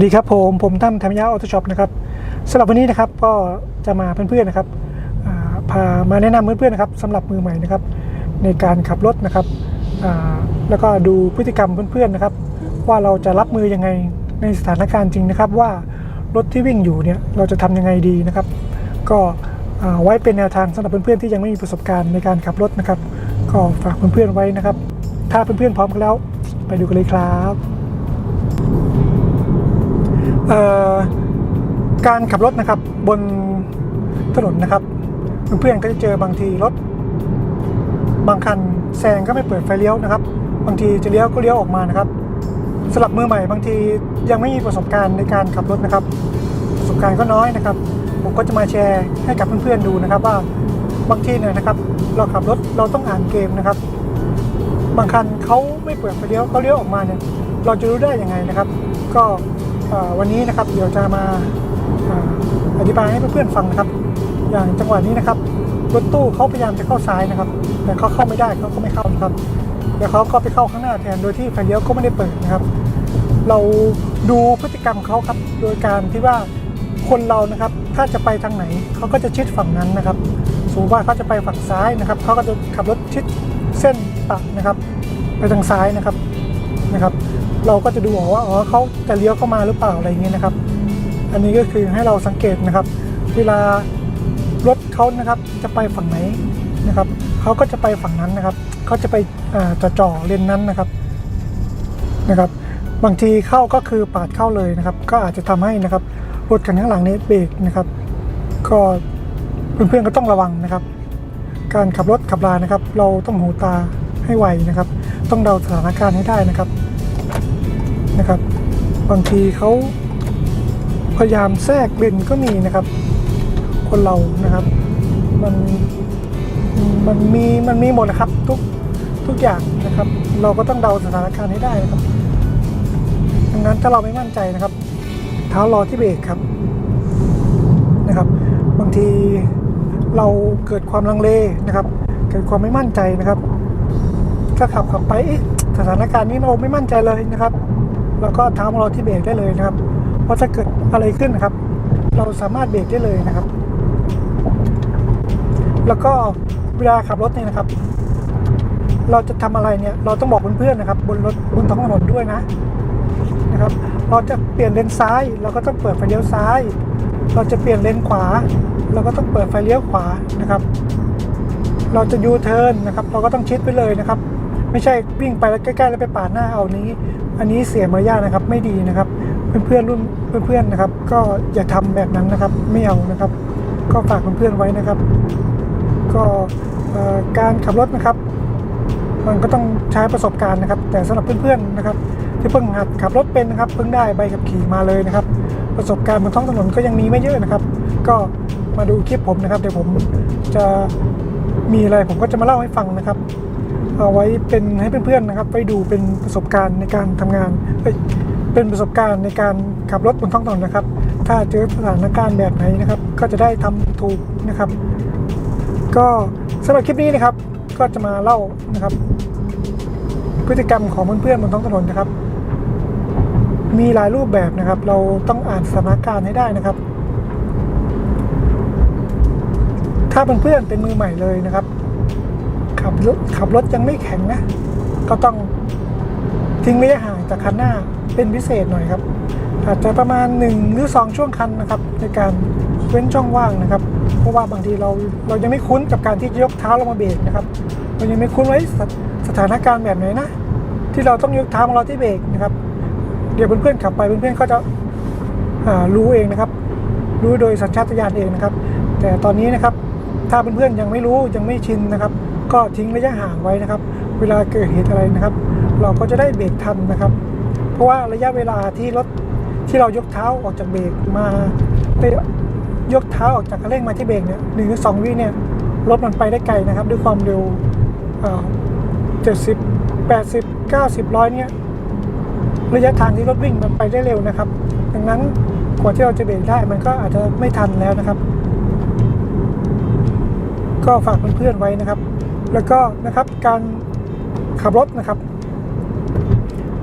วัสดีครับผมผมตั้มธรรมยาออโต้ช็อปนะครับสำหรับวันนี้นะครับก็จะมาเพื่อนๆนะครับพามาแนะนำเพื่อนๆนะครับสำหรับมือใหม่นะครับในการขับรถนะครับแล้วก็ดูพฤติกรรมเพื่อนๆนะครับ ว่าเราจะรับมือยังไงในสถานการณ์จริงนะครับ ว่ารถที่วิ่งอยู่เนี่ยเราจะทำยังไงดีนะครับ ก็ไว้เป็นแนวทางสำหรับเพื่อนๆที่ยังไม่มีประสบการณ์ในการขับรถนะครับ ก็ฝากเพื่อนๆไว้นะครับ ถ้าเพื่อนๆพร้อมกันแล้ว ไปดูกันเลยครับ การขับรถนะครับบนถนนนะครับ เพื่อนๆก็จะเจอบางทีรถ บางคันแซงก็ไม่เปิดไฟเลี้ยวนะครับ บางทีจะเลี้ยวก็เลี้ยวออกมานะครับสำหรับมือใหม่บางทียังไม่มีประสบการณ์ในการขับรถนะครับ ประสบการณ์ก็น้อยนะครับ ผมก็จะมาแชร์ให้กับเพื่อนๆดูนะครับว่าบางทีเนี่ยนะครับ เราขับรถเราต้องอ่านเกมนะครับ บางคันเขาไม่เปิดไฟเลี้ยวเขาเลี้ยวออกมาเนี่ยเราจะรู้ได้ยังไงนะครับ ก็ วันนี้นะครับเดี๋ยวจะมาอธิบายให้เพื่อนๆฟังนะครับ อย่างจังหวะนี้นะครับรถตู้เขาพยายามจะเข้าซ้ายนะครับ แต่เขาเข้าไม่ได้เขาก็ไม่เข้านะครับแต่เขาก็ไปเข้าข้างหน้าแทนโดยที่ไฟเลี้ยวก็ไม่ได้เปิดนะครับ เราดูพฤติกรรมเขาครับโดยการที่ว่าคนเรานะครับถ้าจะไปทางไหนเขาก็จะชิดฝั่งนั้นนะครับสมมติว่าเขาจะไปฝั่งซ้ายนะครับเขาก็จะขับรถชิดเส้นตัดนะครับ ไปทางซ้ายนะครับ นะครับ เราก็จะดูว่าอ๋อเขาจะเลี้ยวเข้ามาหรือเปล่าอะไรอย่างเงี้ยนะครับ อันนี้ก็คือให้เราสังเกตนะครับ เวลารถเขานะครับจะไปฝั่งไหนนะครับเขาก็จะไปฝั่งนั้นนะครับเขาจะไปจะจ่อเลนนั้นนะครับนะครับ บางทีเข้าก็คือปาดเข้าเลยนะครับ ก็อาจจะทำให้นะครับรถคันข้างหลังนี้เบรกนะครับ ก็เพื่อนๆก็ต้องระวังนะครับ การขับรถขับรานะครับ เราต้องหูตาให้ไวนะครับ ต้องเดาสถานการณ์ให้ได้นะครับ นะครับ บางทีเขาพยายามแทรกเลนก็มีนะครับ คนเรานะครับ มันมันมีมันมีหมดนะครับทุกทุกอย่างนะครับ เราก็ต้องเดาสถานการณ์ให้ได้นะครับดังนั้นถ้าเราไม่มั่นใจนะครับ เท้ารอที่เบรกครับนะครับ บางทีเราเกิดความลังเลนะครับ เกิดความไม่มั่นใจนะครับก็ขับขับไปสถานการณ์นี้เราไม่มั่นใจเลยนะครับ เราก็เท้ามารอที่เบรกได้เลยนะครับ เพราะถ้าเกิดอะไรขึ้นนะครับ เราสามารถเบรกได้เลยนะครับ แล้วก็เวลาขับรถเนี่ยนะครับ เราจะทำอะไรเนี่ย เราต้องบอกเพื่อนๆนะครับ บนรถบนท้องถนนด้วยนะนะครับ เราจะเปลี่ยนเลนซ้าย เราก็ต้องเปิดไฟเลี้ยวซ้าย เราจะเปลี่ยนเลนขวา เราก็ต้องเปิดไฟเลี้ยวขวานะครับ เราจะยูเทิร์นนะครับ เราก็ต้องชิดไปเลยนะครับ ไม่ใช่วิ่งไปแล้วใกล้ๆแล้วไปปาดหน้าเอานี้ อันนี้เสียมารยาทนะครับไม่ดีนะครับ เพื่อนๆรุ่นเพื่อนๆนะครับ ก็อย่าทำแบบนั้นนะครับไม่เอานะครับ ก็ฝากเพื่อนๆไว้นะครับ ก็การขับรถนะครับ มันก็ต้องใช้ประสบการณ์นะครับ แต่สำหรับเพื่อนๆนะครับที่เพิ่งหัดขับรถเป็นนะครับ เพิ่งได้ใบขับขี่มาเลยนะครับ ประสบการณ์บนท้องถนนก็ยังมีไม่เยอะนะครับ ก็มาดูคลิปผมนะครับ เดี๋ยวผมจะมีอะไรผมก็จะมาเล่าให้ฟังนะครับ เอาไว้เป็นให้เพื่อนๆนะครับไปดูเป็นประสบการณ์ในการทำงานเป็นประสบการณ์ในการขับรถบนท้องถนนนะครับ ถ้าเจอสถานการณ์แบบไหนนะครับ ก็จะได้ทำถูกนะครับ ก็สำหรับคลิปนี้นะครับ ก็จะมาเล่านะครับ พฤติกรรมของเพื่อนๆบนท้องถนนนะครับ มีหลายรูปแบบนะครับ เราต้องอ่านสถานการณ์ให้ได้นะครับ ถ้าเพื่อนๆเป็นมือใหม่เลยนะครับ ขับรถขับรถยังไม่แข็งนะ ก็ต้องทิ้งระยะห่างจากคันหน้าเป็นพิเศษหน่อยครับ อาจจะประมาณ 1 หรือ 2 ช่วงคันนะครับ ในการเว้นช่องว่างนะครับ เพราะว่าบางทีเราเรายังไม่คุ้นกับการที่ยกเท้าลงมาเบรกนะครับเรายังไม่คุ้นไว้สสถานการณ์แบบไหนนะ ที่เราต้องยกเท้าของเราที่เบรกนะครับ เดี๋ยวเพื่อนๆขับไปเพื่อนๆก็จะรู้เองนะครับ รู้โดยสัญชาตญาณเองนะครับ แต่ตอนนี้นะครับถ้าเพื่อนๆยังไม่รู้ยังไม่ชินนะครับ ก็ทิ้งระยะห่างไว้นะครับ เวลาเกิดเหตุอะไรนะครับ เราก็จะได้เบรกทันนะครับ เพราะว่าระยะเวลาที่รถที่เรายกเท้าออกจากเบรกมาไปยกเท้าออกจากคันเร่งมาที่เบรกเนี่ยหนึ่งหรือสองวิเนี่ยรถมันไปได้ไกลนะครับ ด้วยความเร็วเจ็ดสิบแปดสิบเก้าสิบร้อยเนี่ยระยะทางที่รถวิ่งมันไปได้เร็วนะครับ ดังนั้นกว่าที่เราจะเบรกได้มันก็อาจจะไม่ทันแล้วนะครับ ก็ฝากเพื่อนๆไว้นะครับ แล้วก็นะครับการขับรถนะครับ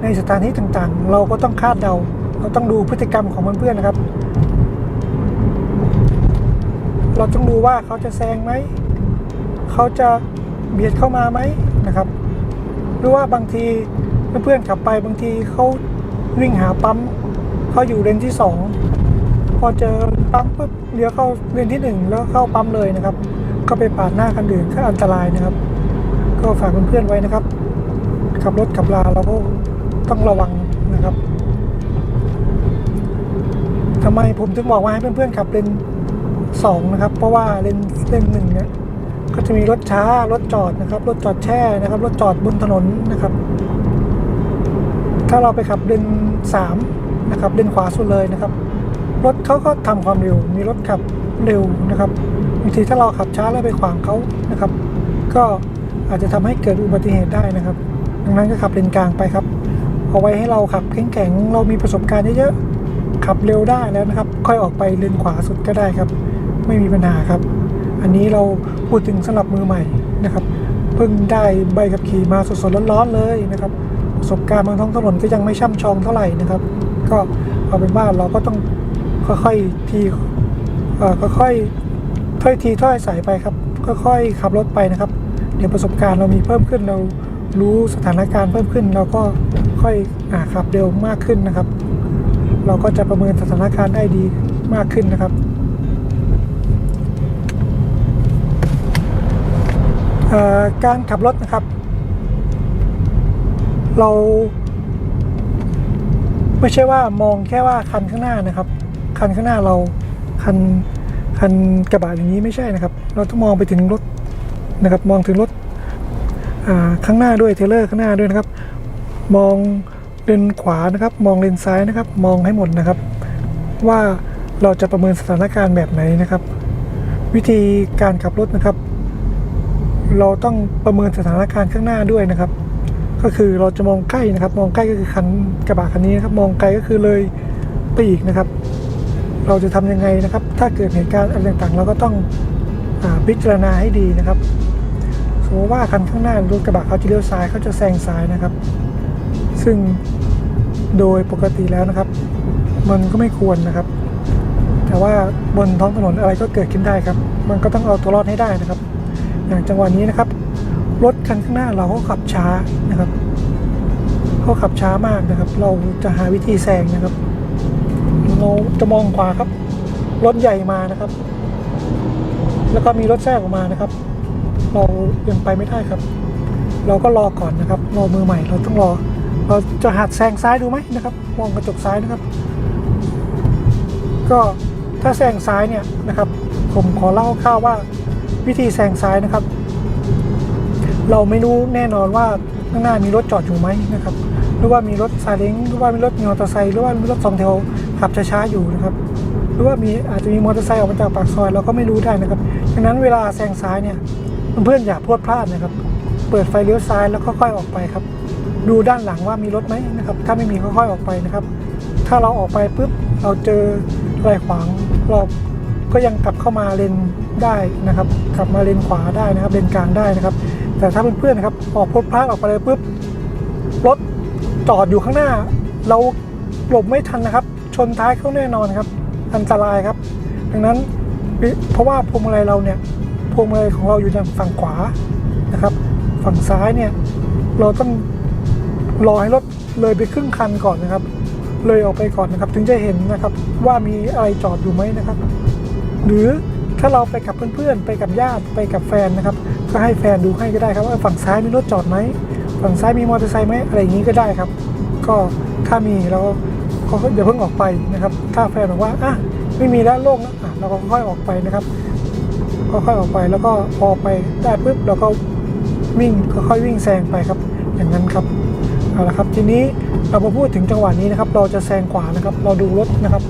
ในสถานที่ต่างๆ เราก็ต้องคาดเดา เราต้องดูพฤติกรรมของเพื่อนๆนะครับ เราต้องดูว่าเขาจะแซงไหมเขาจะเบียดเข้ามาไหมนะครับ หรือว่าบางทีเพื่อนๆขับไปบางทีเขาวิ่งหาปั๊มเขาอยู่เลนที่สองพอเจอปั๊มปุ๊บเลี้ยวเข้าเลนที่หนึ่งแล้วเข้าปั๊มเลยนะครับ ก็ไปปาดหน้าคันอื่นก็อันตรายนะครับ ก็ฝากเพื่อนๆไว้นะครับ ขับรถขับลาเราก็ต้องระวังนะครับทำไมผมถึงบอกว่าให้เพื่อนๆขับเลนสองนะครับ เพราะว่าเลนเลนหนึ่งเนี่ยก็จะมีรถช้ารถจอดนะครับ รถจอดแช่นะครับ รถจอดบนถนนนะครับ ถ้าเราไปขับเลนสามนะครับเลนขวาสุดเลยนะครับ รถเขาก็ทำความเร็ว มีรถขับเร็วนะครับ บางทีถ้าเราขับช้าแล้วไปขวางเขานะครับ ก็อาจจะทำให้เกิดอุบัติเหตุได้นะครับ ดังนั้นก็ขับเลนกลางไปครับ เอาไว้ให้เราขับแข็งๆเรามีประสบการณ์เยอะๆขับเร็วได้แล้วนะครับ ค่อยออกไปเลนขวาสุดก็ได้ครับ ไม่มีปัญหาครับ อันนี้เราพูดถึงสำหรับมือใหม่นะครับเพิ่งได้ใบขับขี่มาสดๆร้อนๆเลยนะครับประสบการณ์บนท้องถนนก็ยังไม่ช่ำชองเท่าไหร่นะครับ ก็เอาเป็นว่าเราก็ต้องค่อยๆทีค่อยๆ ถ้อยทีถ้อยอายไปครับค่อยๆขับรถไปนะครับ เดี๋ยวประสบการณ์เรามีเพิ่มขึ้นเรารู้สถานการณ์เพิ่มขึ้น เราก็ค่อยอาขับเร็วมากขึ้นนะครับ เราก็จะประเมินสถานการณ์ได้ดีมากขึ้นนะครับการขับรถนะครับ เราไม่ใช่ว่ามองแค่ว่าคันข้างหน้านะครับ คันข้างหน้าเราคัน คันกระบะอย่างนี้ไม่ใช่นะครับ เราต้องมองไปถึงรถนะครับ มองถึงรถข้างหน้าด้วยเทเลอร์ข้างหน้าด้วยนะครับ มองเลนขวานะครับ มองเลนซ้ายนะครับ มองให้หมดนะครับ ว่าเราจะประเมินสถานการณ์แบบไหนนะครับ วิธีการขับรถนะครับ เราต้องประเมินสถานการณ์ข้างหน้าด้วยนะครับ ก็คือเราจะมองใกล้นะครับ มองใกล้ก็คือคันกระบะคันนี้นะครับ มองไกลก็คือเลยไปอีกนะครับ เราจะทำยังไงนะครับ ถ้าเกิดเหตุการณ์อะไรต่างๆ เราก็ต้องอพิจารณาให้ดีนะครับสมมติว่าคันข้างหน้ารถกระบะเขาจะเลี้ยวซ้ายเขาจะแซงซ้ายนะครับ ซึ่งโดยปกติแล้วนะครับ มันก็ไม่ควรนะครับ แต่ว่าบนท้องถนนอะไรก็เกิดขึ้นได้ครับ มันก็ต้องเอาตัวรอดให้ได้นะครับ อย่างจังหวะนี้นะครับรถคันข้างหน้าเราก็ขับช้านะครับเขาขับช้ามากนะครับ เราจะหาวิธีแซงนะครับ เราจะมองขวาครับ รถใหญ่มานะครับ แล้วก็มีรถแทรกออกมานะครับ เรายังไปไม่ได้ครับ เราก็รอก่อนนะครับรอมือใหม่เราต้องรอ เราจะหัดแซงซ้ายดูไหมนะครับมองกระจกซ้ายนะครับ ก็ถ้าแซงซ้ายเนี่ยนะครับ ผมขอเล่าคร่าวว่าวิธีแซงซ้ายนะครับ เราไม่รู้แน่นอนว่าข้างหน้ามีรถจอดอยู่ไหมนะครับหรือว่ามีรถซาเล้งหรือว่ามีรถมอเตอร์ไซค์หรือว่ามีรถสองแถว ขับช้าๆอยู่นะครับ หรือว่ามีอาจจะมีมอเตอร์ไซค์ออกมาจากปากซอยเราก็ไม่รู้ได้นะครับดังนั้นเวลาแซงซ้ายเนี่ยเพื่อนๆอย่าพลวดพลาดนะครับ เปิดไฟเลี้ยวซ้ายแล้วค่อยๆออกไปครับ ดูด้านหลังว่ามีรถไหมนะครับ ถ้าไม่มีค่อยๆออกไปนะครับ ถ้าเราออกไปปุ๊บเราเจออะไรขวางเราก็ยังกลับเข้ามาเลนได้นะครับ กลับมาเลนขวาได้นะครับเลนกลางได้นะครับ แต่ถ้าเพื่อนๆนะครับออกพลดพลาดออกไปเลยปุ๊บรถจอดอยู่ข้างหน้า เราหลบไม่ทันนะครับ ชนท้ายเขาแน่นอนครับ อันตรายครับ ดังนั้นเพราะว่าพวงมาลัยเราเนี่ยพวงมาลัยของเราอยู่ทางฝั่งขวานะครับ ฝั่งซ้ายเนี่ยเราต้องรอให้รถเลยไปครึ่งคันก่อนนะครับ เลยออกไปก่อนนะครับ ถึงจะเห็นนะครับว่ามีอะไรจอดอยู่ไหมนะครับ หรือถ้าเราไปกับเพื่อนๆ ไปกับญาติไปกับแฟนนะครับ ก็ให้แฟนดูให้ก็ได้ครับว่าฝั่งซ้ายมีรถจอดไหมฝั่งซ้ายมีมอเตอร์ไซค์ไหมอะไรอย่างนี้ก็ได้ครับ ก็ถ้ามีเรา ก็อย่าเพิ่งออกไปนะครับ ถ้าแฟนบอกว่าอะไม่มีแล้วโล่งแล้วอะเราก็ค่อยออกไปนะครับค่อยๆออกไปแล้วก็พอไปได้ปุ๊บเราก็วิ่งค่อยวิ่งแซงไปครับ อย่างนั้นครับเอาละครับทีนี้เรามาพูดถึงจังหวะนี้นะครับ เราจะแซงขวานะครับ เราดูรถนะครับ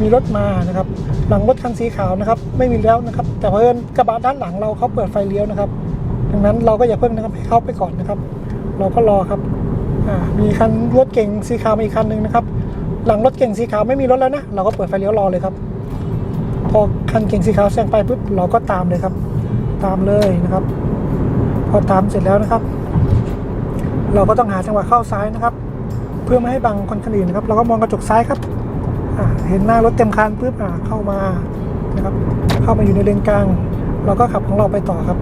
มีรถมานะครับ หลังรถคันสีขาวนะครับ ไม่มีแล้วนะครับ แต่เพอิญกระบะด้านหลังเราเขาเปิดไฟเลี้ยวนะครับดังนั้นเราก็อย่าเพิ่งนะครับให้เขาไปก่อนนะครับ เราก็รอครับอ่ามีคันรถเก่งสีขาวมาอีกคันหนึ่งนะครับ หลังรถเก่งสีขาวไม่มีรถแล้วนะ เราก็เปิดไฟเลี้ยวรอเลยครับ พอคันเก่งสีขาวแซงไปปุ๊บเราก็ตามเลยครับ ตามเลยนะครับ พอตามเสร็จแล้วนะครับ เราก็ต้องหาจังหวะเข้าซ้ายนะครับถพื่อไม่ให้บังคนคันอื่นนะครับ เราก็มองกระจกซ้ายครับเห็นหน้ารถเต็มคันปุ๊บเข้ามานะครับ เข้ามาอยู่ในเลนกลาง เราก็ขับของเราไปต่อครับ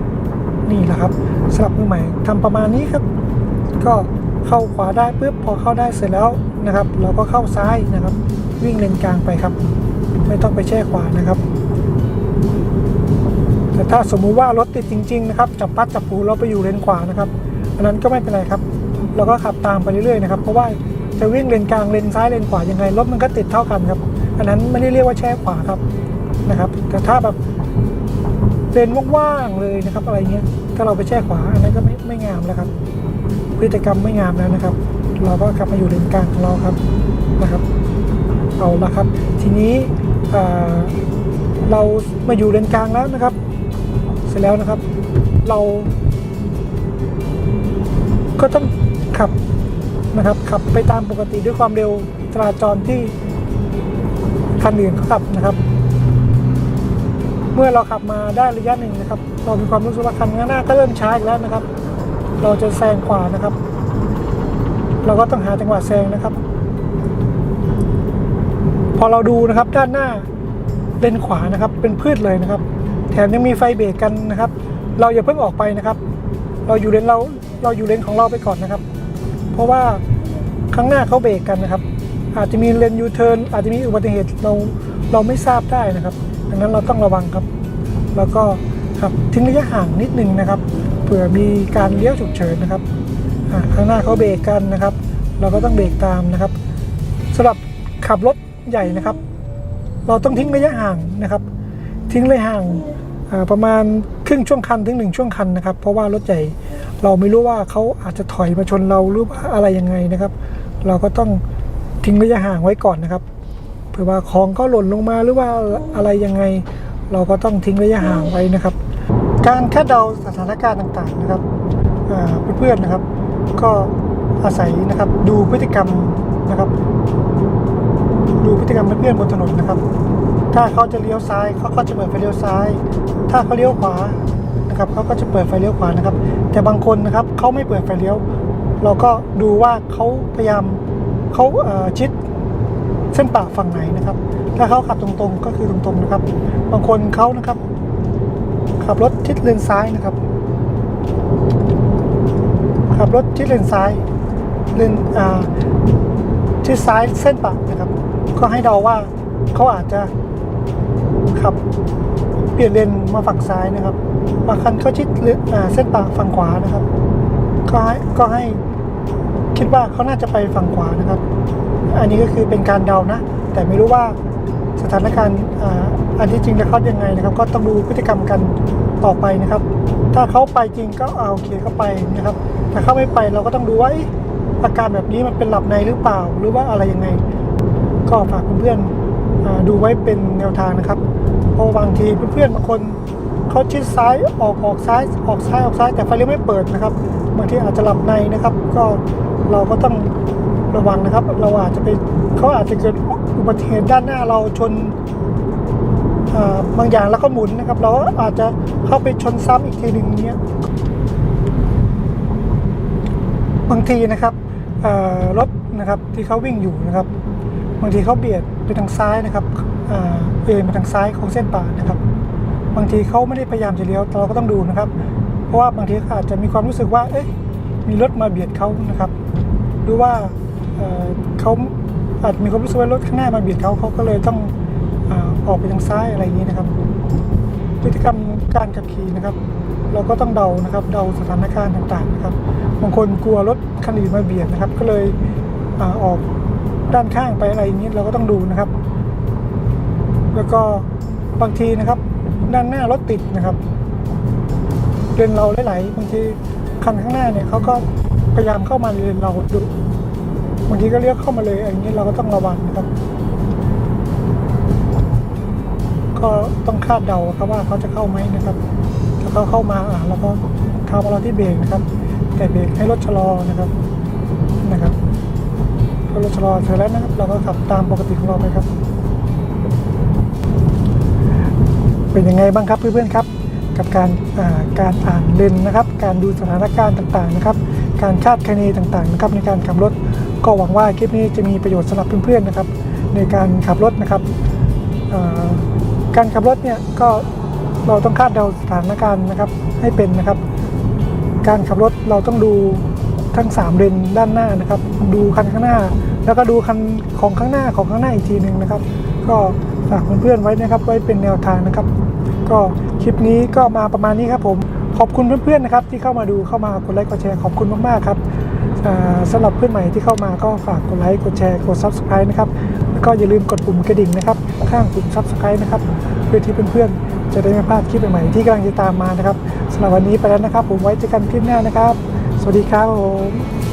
นี่แหละครับสำหรับมือใหม่ทำประมาณนี้ครับ ก็เข้าขวาได้ปุ๊บพอเข้าได้เสร็จแล้ว นะครับ เราก็เข้าซ้ายนะครับ วิ่งเลนกลางไปครับ ไม่ต้องไปแช่ขวานะครับ แต่ถ้าสมมุติว่ารถติดจริง ๆ นะครับ จับพัดจับผูเราไปอยู่เลนขวานะครับอันนั้นก็ไม่เป็นไรครับ เราก็ขับตามไปเรื่อยๆนะครับ เพราะว่าจะวิ่งเลนกลางเลนซ้ายเลนขวายังไงรถมันก็ติดเท่ากันครับ อันนั้นไม่ได้เรียกว่าแช่ขวาครับนะครับ แต่ถ้าแบบเลนว่างๆเลยนะครับ อะไรเงี้ยถ้าเราไปแช่ขวาอันนั้นก็ไม่ไม่งามแล้วครับพฤติกรรมไม่งามแล้วนะครับ เราก็กลับมาอยู่เลนกลางของเราครับนะครับ เอาละครับ ทีนี้เรามาอยู่เลนกลางแล้วนะครับ เสร็จแล้วนะครับ เรา ก็ต้องขับนะครับขับไปตามปกติด้วยความเร็วจราจรที่คันอื่นเขาขับนะครับ เมื่อเราขับมาได้ระยะหนึ่งนะครับ เรามีความรู้สึกว่าคันข้างหน้าก็เริ่มช้าอีกแล้วนะครับ เราจะแซงขวานะครับ เราก็ต้องหาจังหวะแซงนะครับ พอเราดูนะครับด้านหน้าเลนขวานะครับ เป็นพืชเลยนะครับ แถมยังมีไฟเบรกกันนะครับ เราอย่าเพิ่งออกไปนะครับ เราอยู่เลนเราเราอยู่เลนของเราไปก่อนนะครับ เพราะว่าข้างหน้าเขาเบรกกันนะครับ อาจจะมีเลนยูเทิร์นอาจจะมีอุบัติเหตุเราเราไม่ทราบได้นะครับ ดังนั้นเราต้องระวังครับ แล้วก็ขับทิ้งระยะห่างนิดนึงนะครับเผื่อมีการเลี้ยวฉุกเฉินนะครับ ข้างหน้าเขาเบรกกันนะครับ เราก็ต้องเบรกตามนะครับสำหรับขับรถใหญ่นะครับ เราต้องทิ้งระยะห่างนะครับ ทิ้งระยะห่างประมาณครึ่งช่วงคันถึงหนึ่งช่วงคันนะครับ เพราะว่ารถใหญ่เราไม่รู้ว่าเขาอาจจะถอยมาชนเราหรือว่าอะไรยังไงนะครับ เราก็ต้องทิ้งระยะห่างไว้ก่อนนะครับเผื่อว่าของก็หล่นลงมาหรือว่าอะไรยังไง เราก็ต้องทิ้งระยะห่างไว้นะครับ การคาดเดาสถานการณ์ต่างๆนะครับเพื่อนๆนะครับ ก็อาศัยนะครับ ดูพฤติกรรมนะครับ ดูพฤติกรรมเพื่อนๆบนถนนนะครับ ถ้าเขาจะเลี้ยวซ้ายเขาก็จะเปิดไฟเลี้ยวซ้าย ถ้าเขาเลี้ยวขวานะครับเขาก็จะเปิดไฟเลี้ยวขวานะครับ แต่บางคนนะครับเขาไม่เปิดไฟเลี้ยว เราก็ดูว่าเขาพยายามเขาเชิดเส้นป่าฝั่งไหนนะครับ ถ้าเขาขับตรงๆก็คือตรงๆนะครับ บางคนเขานะครับ ขับรถชิดเลนซ้ายนะครับ ขับรถชิดเลนซ้ายเลนอ่าชิดซ้ายเส้นป่านะครับ ก็ให้เดาว่าเขาอาจจะขับเปลี่ยนเลนมาฝั่งซ้ายนะครับบางคันเขาชิดเลนอ่าเส้นป่าฝั่งขวานะครับ ก็ให้ก็ให้คิดว่าเขาน่าจะไปฝั่งขวานะครับ อันนี้ก็คือเป็นการเดานะ แต่ไม่รู้ว่าสถานการณ์อันที่จริงแล้วเขายังไงนะครับ ก็ต้องดูพฤติกรรมกันต่อไปนะครับ ถ้าเขาไปจริงก็เอาโอเคเขาไปนะครับ แต่เข้าไม่ไปเราก็ต้องดูว่าอาการแบบนี้มันเป็นหลับในหรือเปล่า หรือว่าอะไรยังไง ก็ฝากเพื่อนๆดูไว้เป็นแนวทางนะครับ เพราะบางทีเพื่อนๆบางคนเขาชิดซ้ายออกออกซ้ายออกซ้ายออกซ้าย แต่ไฟเลี้ยวไม่เปิดนะครับบางทีอาจจะหลับในนะครับ ก็เราก็ต้องระวังนะครับ เราอาจจะไปเขาอาจจะเกิดอุบัติเหตุด้านหน้าเราชนบางอย่างแล้วก็หมุนนะครับ เราก็อาจจะเข้าไปชนซ้ำอีกทีหนึ่งเนี้ย บางทีนะครับรถนะครับที่เขาวิ่งอยู่นะครับบางทีเขาเบียดไปทางซ้ายนะครับเอ็นมาทางซ้ายของเส้นป่านะครับ บางทีเขาไม่ได้พยายามจะเลี้ยวแต่เราก็ต้องดูนะครับ เพราะว่าบางทีเขาอาจจะมีความรู้สึกว่าเอ๊ะมีรถมาเบียดเขานะครับหรือว่าเขาอาจมีความรู้สึกว่ารถข้างหน้ามาเบียดเขาเขาก็เลยต้องออกไปทางซ้ายอะไรอย่างนี้นะครับ พฤติกรรมการขับขี่นะครับ เราก็ต้องเดานะครับ เดาสถานการณ์ต่างๆนะครับ บางคนกลัวรถคันอื่นมาเบียดนะครับ ก็เลยออกด้านข้างไปอะไรอย่างนี้เราก็ต้องดูนะครับ แล้วก็บางทีนะครับ ด้านหน้ารถติดนะครับเลนเราไหลๆบางทีคันข้างหน้าเนี่ยเขาก็พยายามเข้ามาในเลนเราดูบางทีก็เลี้ยวเข้ามาเลยอย่างนี้เราก็ต้องระวังนะครับ ก็ต้องคาดเดาครับว่าเขาจะเข้าไหมนะครับ ถ้าเขาเข้ามาอะเราก็เท้าเราที่เบรกนะครับ แต่เบรกให้รถชะลอนะครับนะครับพอรถชะลอเสร็จแล้วนะครับ เราก็ขับตามปกติของเราไปครับ เป็นยังไงบ้างครับเพื่อนๆครับกับการอ่าการอ่านเลนนะครับ การดูสถานการณ์ต่างๆนะครับ การคาดคะเนต่างๆนะครับในการขับรถก็หวังว่าคลิปนี้จะมีประโยชน์สำหรับเพื่อนๆนะครับ ในการขับรถนะครับการขับรถเนี่ยก็ เราต้องคาดเดาสถานการณ์นะครับให้เป็นนะครับ การขับรถเราต้องดูทั้ง 3เลนด้านหน้านะครับ ดูคันข้างหน้า แล้วก็ดูคันของข้างหน้าของข้างหน้าอีกทีหนึ่งนะครับ ก็ฝากเพื่อนๆไว้นะครับ ไว้เป็นแนวทางนะครับ ก็คลิปนี้ก็มาประมาณนี้ครับผมขอบคุณเพื่อนๆนะครับ ที่เข้ามาดูเข้ามากดไลค์กดแชร์ขอบคุณมากๆครับอ่าสำหรับเพื่อนใหม่ที่เข้ามาก็ฝากกดไลค์กดแชร์กด subscribe นะครับแล้วก็อย่าลืมกดปุ่มกระดิ่งนะครับ ข้างปุ่ม subscribe นะครับเพื่อที่เพื่อนๆ จะได้ไม่พลาดคลิปใหม่ๆที่กำลังจะตามมานะครับสำหรับวันนี้ไปแล้วนะครับ ผมไว้เจอกันคลิปหน้านะครับ สวัสดีครับผม